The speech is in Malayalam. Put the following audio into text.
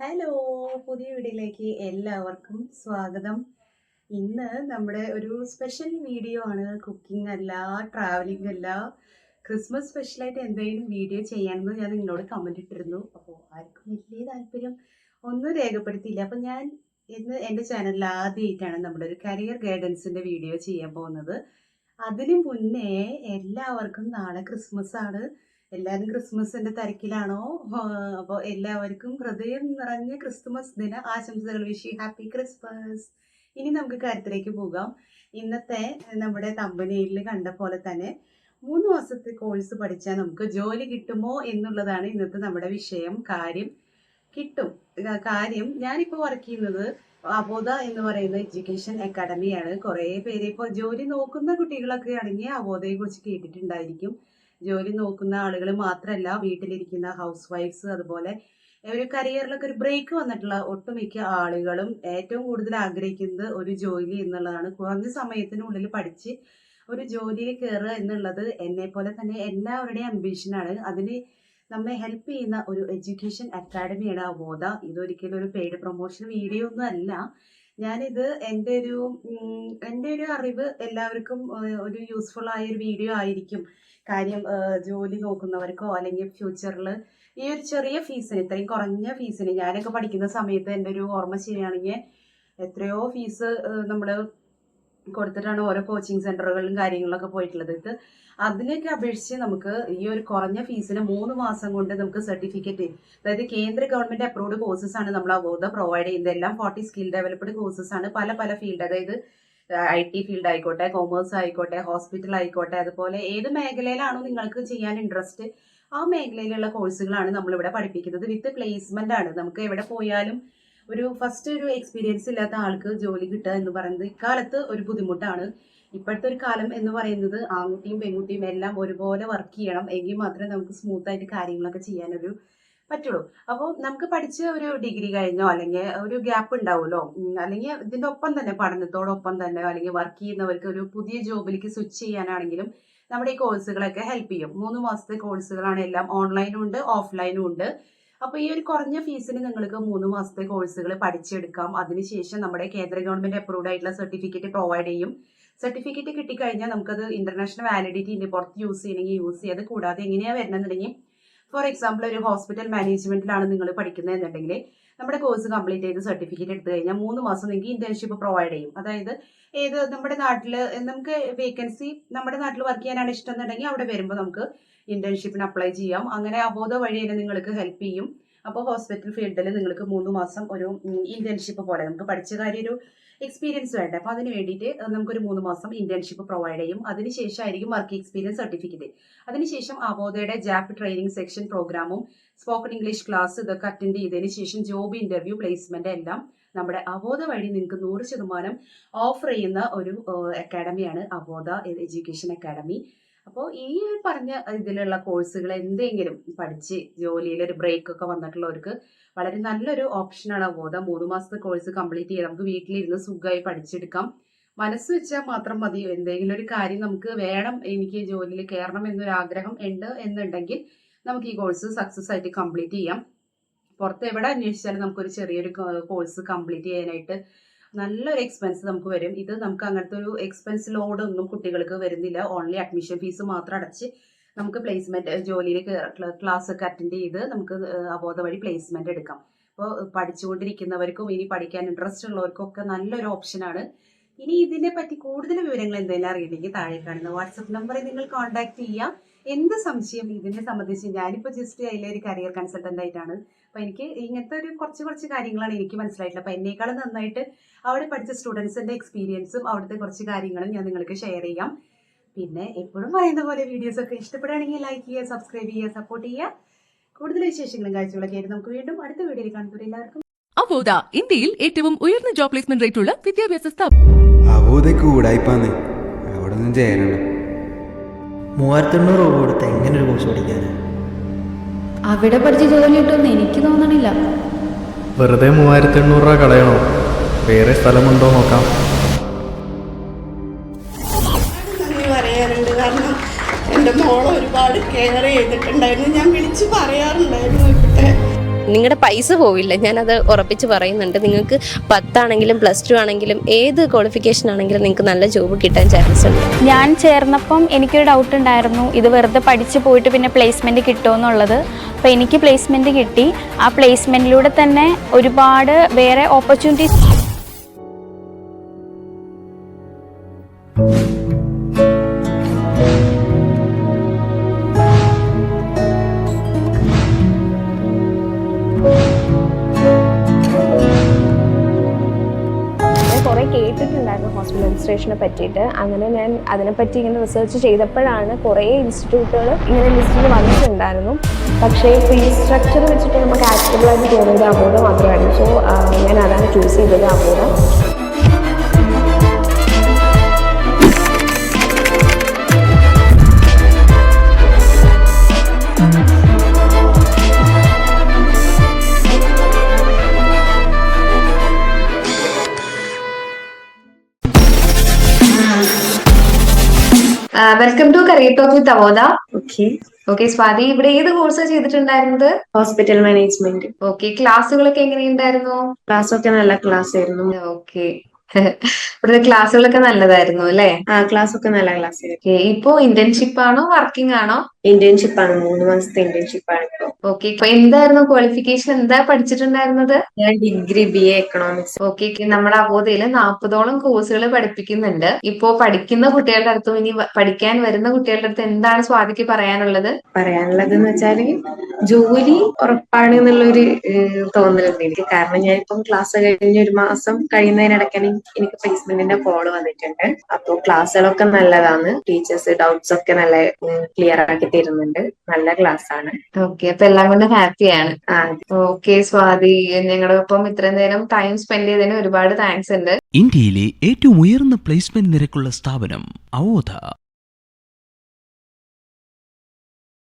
ഹലോ പുതിയ വീഡിയോയിലേക്ക് എല്ലാവർക്കും സ്വാഗതം. ഇന്ന് നമ്മുടെ ഒരു സ്പെഷ്യൽ വീഡിയോ ആണ്. കുക്കിംഗ് അല്ല ട്രാവലിംഗ് അല്ല. ക്രിസ്മസ് സ്പെഷ്യലായിട്ട് എന്തെങ്കിലും വീഡിയോ ചെയ്യാമെന്ന് ഞാൻ നിങ്ങളോട് കമന്റ് ഇട്ടിരുന്നു. അപ്പോൾ ആർക്കും വലിയ താല്പര്യം ഒന്നും രേഖപ്പെടുത്തിയില്ല. അപ്പോൾ ഞാൻ ഇന്ന് എന്റെ ചാനലിൽ ആദ്യമായിട്ടാണ് നമ്മുടെ ഒരു കരിയർ ഗൈഡൻസിന്റെ വീഡിയോ ചെയ്യാൻ പോകുന്നത്. അതിനു മുന്നേ എല്ലാവർക്കും നാളെ ക്രിസ്മസ് ആണ്. എല്ലാവരും ക്രിസ്മസിന്റെ തിരക്കിലാണോ? അപ്പോൾ എല്ലാവർക്കും ഹൃദയം നിറഞ്ഞ ക്രിസ്മസ് ദിന ആശംസകൾ. വിഷി ഹാപ്പി ക്രിസ്മസ് ഇനി നമുക്ക് കാര്യത്തിലേക്ക് പോകാം. ഇന്നത്തെ നമ്മുടെ തമ്പനയിൽ കണ്ട പോലെ തന്നെ മൂന്ന് മാസത്തെ കോഴ്സ് പഠിച്ചാൽ നമുക്ക് ജോലി കിട്ടുമോ എന്നുള്ളതാണ് ഇന്നത്തെ നമ്മുടെ വിഷയം. കാര്യം കിട്ടും. കാര്യം ഞാനിപ്പോൾ വർക്ക് ചെയ്യുന്നത് അബോധ എന്ന് പറയുന്ന എഡ്യൂക്കേഷൻ അക്കാഡമിയാണ് കുറേ പേര് ഇപ്പോൾ ജോലി നോക്കുന്ന കുട്ടികളൊക്കെ ആണെങ്കിൽ അബോധയെ കുറിച്ച് കേട്ടിട്ടുണ്ടായിരിക്കും. ജോലി നോക്കുന്ന ആളുകൾ മാത്രമല്ല വീട്ടിലിരിക്കുന്ന ഹൗസ് വൈഫ്സ് അതുപോലെ ഒരു കരിയറിലൊക്കെ ഒരു ബ്രേക്ക് വന്നിട്ടുള്ള ഒട്ടുമിക്ക ആളുകളും ഏറ്റവും കൂടുതൽ ആഗ്രഹിക്കുന്നത് ഒരു ജോലി എന്നുള്ളതാണ്. കുറഞ്ഞ സമയത്തിനുള്ളിൽ പഠിച്ച് ഒരു ജോലിയിൽ കയറുക എന്നുള്ളത് എന്നെ പോലെ തന്നെ എല്ലാവരുടെയും അംബീഷനാണ് അതിന് നമ്മെ ഹെൽപ്പ് ചെയ്യുന്ന ഒരു എഡ്യൂക്കേഷൻ അക്കാഡമിയാണ് അവബോധ ഇതൊരിക്കലും ഒരു പെയ്ഡ് പ്രൊമോഷൻ വീഡിയോ ഒന്നും അല്ല. ഞാനിത് എന്റെ ഒരു എന്റെ ഒരു അറിവ് എല്ലാവർക്കും ഒരു യൂസ്ഫുൾ ആയ ഒരു വീഡിയോ ആയിരിക്കും. കാര്യം ജോലി നോക്കുന്നവർക്കോ അല്ലെങ്കിൽ ഫ്യൂച്ചറിൽ ഈ ഒരു ചെറിയ ഫീസിന് ഇത്രയും കുറഞ്ഞ ഫീസിന് ഞാനൊക്കെ പഠിക്കുന്ന സമയത്ത് എന്റെ ഒരു ഓർമ്മ ശരിയാണെങ്കിൽ എത്രയോ ഫീസ് നമ്മൾ കൊടുത്തിട്ടാണ് ഓരോ കോച്ചിങ് സെന്ററുകളിലും കാര്യങ്ങളൊക്കെ പോയിട്ടുള്ളത്. ഇത് അതിനൊക്കെ അപേക്ഷിച്ച് നമുക്ക് ഈ ഒരു കുറഞ്ഞ ഫീസിന് മൂന്ന് മാസം കൊണ്ട് നമുക്ക് സർട്ടിഫിക്കറ്റ് അതായത് കേന്ദ്ര ഗവൺമെന്റ് അപ്രൂവ്ഡ് കോഴ്സസ് ആണ് നമ്മൾ അവബോധ പ്രൊവൈഡ് ചെയ്യുന്നത്. എല്ലാം ഫോർട്ടി സ്കിൽ ഡെവലപ്ഡ് കോഴ്സസ് ആണ്. പല പല ഫീൽഡ് അതായത് ഐ ടി ഫീൽഡ് ആയിക്കോട്ടെ കോമേഴ്സ് ആയിക്കോട്ടെ ഹോസ്പിറ്റൽ ആയിക്കോട്ടെ അതുപോലെ ഏത് മേഖലയിലാണോ നിങ്ങൾക്ക് ചെയ്യാൻ ഇൻട്രസ്റ്റ് ആ മേഖലയിലുള്ള കോഴ്സുകളാണ് നമ്മളിവിടെ പഠിപ്പിക്കുന്നത്. വിത്ത് പ്ലേസ്മെന്റ് ആണ്. നമുക്ക് എവിടെ പോയാലും ഒരു ഫസ്റ്റ് ഒരു എക്സ്പീരിയൻസ് ഇല്ലാത്ത ആൾക്ക് ജോലി കിട്ടുക എന്ന് പറയുന്നത് ഇക്കാലത്ത് ഒരു ബുദ്ധിമുട്ടാണ്. ഇപ്പോഴത്തെ ഒരു കാലം എന്ന് പറയുന്നത് ആൺകുട്ടിയും പെൺകുട്ടിയും എല്ലാം ഒരുപോലെ വർക്ക് ചെയ്യണം. എങ്കിൽ മാത്രമേ നമുക്ക് സ്മൂത്ത് ആയിട്ട് കാര്യങ്ങളൊക്കെ ചെയ്യാനൊരു പറ്റുള്ളൂ. അപ്പോൾ നമുക്ക് പഠിച്ച ഒരു ഡിഗ്രി കഴിഞ്ഞോ അല്ലെങ്കിൽ ഒരു ഗ്യാപ്പ് ഉണ്ടാവുമല്ലോ? അല്ലെങ്കിൽ ഇതിന്റെ ഒപ്പം തന്നെ പഠനത്തോടൊപ്പം തന്നെ അല്ലെങ്കിൽ വർക്ക് ചെയ്യുന്നവർക്ക് ഒരു പുതിയ ജോബിലേക്ക് സ്വിച്ച് ചെയ്യാനാണെങ്കിലും നമ്മുടെ ഈ കോഴ്സുകളൊക്കെ ഹെൽപ്പ് ചെയ്യും. മൂന്ന് മാസത്തെ കോഴ്സുകളാണ് എല്ലാം ഓൺലൈനും ഉണ്ട് ഓഫ്ലൈനും ഉണ്ട്. അപ്പോൾ ഈ ഒരു കുറഞ്ഞ ഫീസിന് നിങ്ങൾക്ക് മൂന്ന് മാസത്തെ കോഴ്സുകൾ പഠിച്ചെടുക്കാം. അതിനുശേഷം നമ്മുടെ കേന്ദ്ര ഗവൺമെന്റ് അപ്രൂവ്ഡ് ആയിട്ടുള്ള സർട്ടിഫിക്കറ്റ് പ്രൊവൈഡ് ചെയ്യും. സർട്ടിഫിക്കറ്റ് കിട്ടിക്കഴിഞ്ഞാൽ നമുക്കത് ഇന്റർനാഷണൽ വാലിഡിറ്റി ഉണ്ട്. പുറത്ത് യൂസ് ചെയ്യണമെങ്കിൽ യൂസ് ചെയ്യാതെ കൂടാതെ എങ്ങനെയാണ് വരണമെന്നുണ്ടെങ്കിൽ ഫോർ എക്സാമ്പിൾ ഒരു ഹോസ്പിറ്റൽ മാനേജ്മെന്റിലാണ് നിങ്ങൾ പഠിക്കുന്നതെന്നുണ്ടെങ്കിൽ നമ്മുടെ കോഴ്സ് കംപ്ലീറ്റ് ചെയ്ത് സർട്ടിഫിക്കറ്റ് എടുത്തു കഴിഞ്ഞാൽ മൂന്ന് മാസം നിങ്ങൾക്ക് ഇന്റേൺഷിപ്പ് പ്രൊവൈഡ് ചെയ്യും. അതായത് ഏത് നമ്മുടെ നാട്ടിൽ നമുക്ക് വേക്കൻസി നമ്മുടെ നാട്ടിൽ വർക്ക് ചെയ്യാനാണ് ഇഷ്ടം എന്നുണ്ടെങ്കിൽ അവിടെ വരുമ്പോൾ നമുക്ക് ഇന്റേൺഷിപ്പിന് അപ്ലൈ ചെയ്യാം. അങ്ങനെ അബോധ വഴി തന്നെ നിങ്ങൾക്ക് ഹെൽപ്പ് ചെയ്യും. അപ്പോൾ ഹോസ്പിറ്റൽ ഫീൽഡിൽ നിങ്ങൾക്ക് മൂന്ന് മാസം ഒരു ഇന്റേൺഷിപ്പ് പോലെ. നമുക്ക് പഠിച്ച കാര്യം ഒരു എക്സ്പീരിയൻസ് വേണ്ട? അപ്പോൾ അതിന് വേണ്ടിയിട്ട് നമുക്കൊരു മൂന്ന് മാസം ഇന്റേൺഷിപ്പ് പ്രൊവൈഡ് ചെയ്യും. അതിനുശേഷം ആയിരിക്കും വർക്ക് എക്സ്പീരിയൻസ് സർട്ടിഫിക്കറ്റ് അതിനുശേഷം അബോധയുടെ ജാപ്പ് ട്രെയിനിങ് സെക്ഷൻ പ്രോഗ്രാമും സ്പോക്കൺ ഇംഗ്ലീഷ് ക്ലാസ് ഇതൊക്കെ അറ്റൻഡ് ചെയ്തതിന് ശേഷം ജോബ് ഇന്റർവ്യൂ പ്ലേസ്മെന്റ് എല്ലാം നമ്മുടെ അബോധ വഴി നിങ്ങൾക്ക് നൂറ് ശതമാനം ഓഫർ ചെയ്യുന്ന ഒരു അക്കാഡമിയാണ് അബോധ എഡ്യൂക്കേഷൻ അക്കാഡമി അപ്പോൾ ഈ പറഞ്ഞ ഇതിലുള്ള കോഴ്സുകൾ എന്തെങ്കിലും പഠിച്ച് ജോലിയിൽ ഒരു ബ്രേക്ക് ഒക്കെ വന്നിട്ടുള്ളവർക്ക് വളരെ നല്ലൊരു ഓപ്ഷനാണ് അവബോധം മൂന്ന് മാസത്തെ കോഴ്സ് കംപ്ലീറ്റ് ചെയ്ത് നമുക്ക് വീട്ടിലിരുന്ന് സുഖമായി പഠിച്ചെടുക്കാം. മനസ്സ് വെച്ചാൽ മാത്രം മതി. എന്തെങ്കിലും ഒരു കാര്യം നമുക്ക് വേണം എനിക്ക് ജോലിയിൽ കയറണം എന്നൊരു ആഗ്രഹം ഉണ്ട് എന്നുണ്ടെങ്കിൽ നമുക്ക് ഈ കോഴ്സ് സക്സസ് ആയിട്ട് കംപ്ലീറ്റ് ചെയ്യാം. പുറത്ത് എവിടെ അന്വേഷിച്ചാലും നമുക്കൊരു ചെറിയൊരു കോഴ്സ് കംപ്ലീറ്റ് ചെയ്യാനായിട്ട് നല്ലൊരു എക്സ്പെൻസ് നമുക്ക് വരും. ഇത് നമുക്ക് അങ്ങനത്തെ ഒരു എക്സ്പെൻസ് ലോഡ് ഒന്നും കുട്ടികൾക്ക് വരുന്നില്ല. ഓൺലി അഡ്മിഷൻ ഫീസ് മാത്രം അടച്ച് നമുക്ക് പ്ലേസ്മെന്റ് ജോലിയിൽ ക്ലാസ് ഒക്കെ അറ്റൻഡ് ചെയ്ത് നമുക്ക് അബോധ വഴി പ്ലേസ്മെന്റ് എടുക്കാം. അപ്പോൾ പഠിച്ചുകൊണ്ടിരിക്കുന്നവർക്കും ഇനി പഠിക്കാൻ ഇൻട്രസ്റ്റ് ഉള്ളവർക്കും ഒക്കെ നല്ലൊരു ഓപ്ഷനാണ് ഇനി ഇതിനെ പറ്റി കൂടുതൽ വിവരങ്ങൾ എന്തെങ്കിലും അറിയണമെങ്കിൽ താഴെ കാണുന്ന വാട്സപ്പ് നമ്പറിൽ നിങ്ങൾ കോൺടാക്ട് ചെയ്യാം. എന്ത് സംശയം ഇതിനെ സംബന്ധിച്ച്? ഞാനിപ്പോൾ ജസ്റ്റ് അതിലൊരു കരിയർ കൺസൾട്ടന്റ് ആയിട്ടാണ്. അപ്പൊ എനിക്ക് ഇങ്ങനത്തെ ഒരു കുറച്ച് കുറച്ച് കാര്യങ്ങളാണ് എനിക്ക് മനസ്സിലായിട്ടുള്ളത്. അപ്പൊ എന്നേക്കാളും നന്നായിട്ട് അവിടെ പഠിച്ച സ്റ്റുഡൻസിന്റെ എക്സ്പീരിയൻസും അവിടുത്തെ കുറച്ച് കാര്യങ്ങളും ഞാൻ നിങ്ങൾക്ക് ഷെയർ ചെയ്യാം. പിന്നെ എപ്പോഴും പറയുന്ന പോലെ വീഡിയോസ് ഒക്കെ ഇഷ്ടപ്പെടുകയാണെങ്കിൽ ലൈക്ക് ചെയ്യുക സബ്സ്ക്രൈബ് ചെയ്യുക സപ്പോർട്ട് ചെയ്യുക. കൂടുതൽ വിശേഷങ്ങളും കാഴ്ചകളൊക്കെ ആയിട്ട് നമുക്ക് വീണ്ടും അടുത്ത വീഡിയോയിൽ കാണുന്നത് എല്ലാവർക്കും. അബോധ ഇന്ത്യയിൽ ഏറ്റവും ഉയർന്ന ജോബ് പ്ലേസ്മെന്റ് റേറ്റ് ഉള്ള വിദ്യാഭ്യാസ സ്ഥാപനം. മൂവായിരത്തി കൂടായിപ്പാന്ന്. അവിടെ ഒന്നും ചേരണം മൂവായിരത്തെണ്ണൂറ് രൂപ കൊടുത്ത് എങ്ങനെ ഒരു കോഴ്സ് പഠിക്കാനാ. അവിടെ പഠിച്ച് ജോലി കിട്ടുമെന്ന് എനിക്ക് തോന്നണില്ല. വെറുതെ മൂവായിരത്തി എണ്ണൂറ് രൂപ കളയണോ? വേറെ സ്ഥലമുണ്ടോ നോക്കാം. എന്റെ പറയാറുണ്ട് കാരണം എന്റെ ഒരുപാട് കെയർ ചെയ്തിട്ടുണ്ടായിരുന്നു. ഞാൻ നിങ്ങളുടെ പൈസ പോവില്ല. ഞാനത് ഉറപ്പിച്ച് പറയുന്നുണ്ട്. നിങ്ങൾക്ക് പത്താണെങ്കിലും പ്ലസ് ടു ആണെങ്കിലും ഏത് ക്വാളിഫിക്കേഷൻ ആണെങ്കിലും നിങ്ങൾക്ക് നല്ല ജോബ് കിട്ടാൻ ചാൻസ് ഉണ്ട്. ഞാൻ ചേർന്നപ്പം എനിക്കൊരു ഡൗട്ട് ഉണ്ടായിരുന്നു. ഇത് വെറുതെ പഠിച്ച് പോയിട്ട് പിന്നെ പ്ലേസ്മെന്റ് കിട്ടുമെന്നുള്ളത്. അപ്പോൾ എനിക്ക് പ്ലേസ്മെന്റ് കിട്ടി. ആ പ്ലേസ്മെന്റിലൂടെ തന്നെ ഒരുപാട് വേറെ ഓപ്പർച്യൂണിറ്റീസ് അഡ്മിനിസ്ട്രേഷനെ പറ്റിയിട്ട്. അങ്ങനെ ഞാൻ അതിനെപ്പറ്റി ഇങ്ങനെ റിസർച്ച് ചെയ്തപ്പോഴാണ് കുറേ ഇൻസ്റ്റിറ്റ്യൂട്ടുകൾ ഇങ്ങനെ ലിസ്റ്റിൽ വന്നിട്ടുണ്ടായിരുന്നു. പക്ഷേ ഫീ സ്ട്രക്ചർ വെച്ചിട്ട് നമുക്ക് ആക്റ്റബിളായിട്ട് തോന്നിയത് അബോധം മാത്രമായിരുന്നു. സോ ഞാൻ അതാണ് ചൂസ് ചെയ്തത് അബോധം welcome to career talk with Avodha okay okay Swathi ഇവിടെ ഏത് കോഴ്സ് ചെയ്തിട്ടുണ്ടായിരുന്നത്? ഹോസ്പിറ്റൽ മാനേജ്മെന്റ് ഓക്കെ ക്ലാസ്സുകളൊക്കെ എങ്ങനെയുണ്ടായിരുന്നു? ക്ലാസ് ഒക്കെ നല്ല ക്ലാസ് ആയിരുന്നു ഓക്കെ ഇവിടുത്തെ ക്ലാസ്സുകളൊക്കെ നല്ലതായിരുന്നു അല്ലേ? ആ ക്ലാസ് ഒക്കെ നല്ല ക്ലാസ് ആയിരുന്നു ഇപ്പോ ഇന്റേൺഷിപ്പ് ആണോ വർക്കിംഗ് ആണോ? ഇന്റേൺഷിപ്പ് ആണ് മൂന്ന് മാസത്തെ ഇന്റേൺഷിപ്പ് ആണ് ഇപ്പൊ. ഓക്കെ ഇപ്പൊ എന്തായിരുന്നു ക്വാളിഫിക്കേഷൻ എന്താ പഠിച്ചിട്ടുണ്ടായിരുന്നത്? ഞാൻ degree B A economics okay നമ്മുടെ അവോധയിൽ നാൽപ്പതോളം കോഴ്സുകൾ പഠിപ്പിക്കുന്നുണ്ട്. ഇപ്പോ പഠിക്കുന്ന കുട്ടികളുടെ അടുത്തും ഇനി പഠിക്കാൻ വരുന്ന കുട്ടികളുടെ അടുത്ത് എന്താണ് സ്വാതിക്ക് പറയാനുള്ളത്? പറയാനുള്ളത് എന്ന് വെച്ചാൽ ജോലി ഉറപ്പാണ് എന്നുള്ളൊരു തോന്നൽ തോന്നലുണ്ട് എനിക്ക്. കാരണം ഞാനിപ്പം ക്ലാസ് കഴിഞ്ഞ് ഒരു മാസം കഴിയുന്നതിനിടയ്ക്കാണ് എനിക്ക് പ്ലേസ്മെന്റിന്റെ കോൾ വന്നിട്ടുണ്ട്. അപ്പോൾ ക്ലാസ്സുകളൊക്കെ നല്ലതാണ്. ടീച്ചേഴ്സ് ഡൗട്ട്സ് ഒക്കെ നല്ല ക്ലിയർ ആക്കി തരുന്നുണ്ട്. നല്ല ക്ലാസ് ആണ് ഓക്കെ അപ്പൊ എല്ലാം കൊണ്ട് ഹാപ്പിയാണ്. ആ ഓക്കെ സ്വാതി ഞങ്ങളുടെ ഒപ്പം ഇത്രയും നേരം ടൈം സ്പെൻഡ് ചെയ്തതിന് ഒരുപാട് താങ്ക്സ് ഉണ്ട്. ഇന്ത്യയിലെ ഏറ്റവും ഉയർന്ന പ്ലേസ്മെന്റ് നിരക്കുള്ള സ്ഥാപനം അവോധ.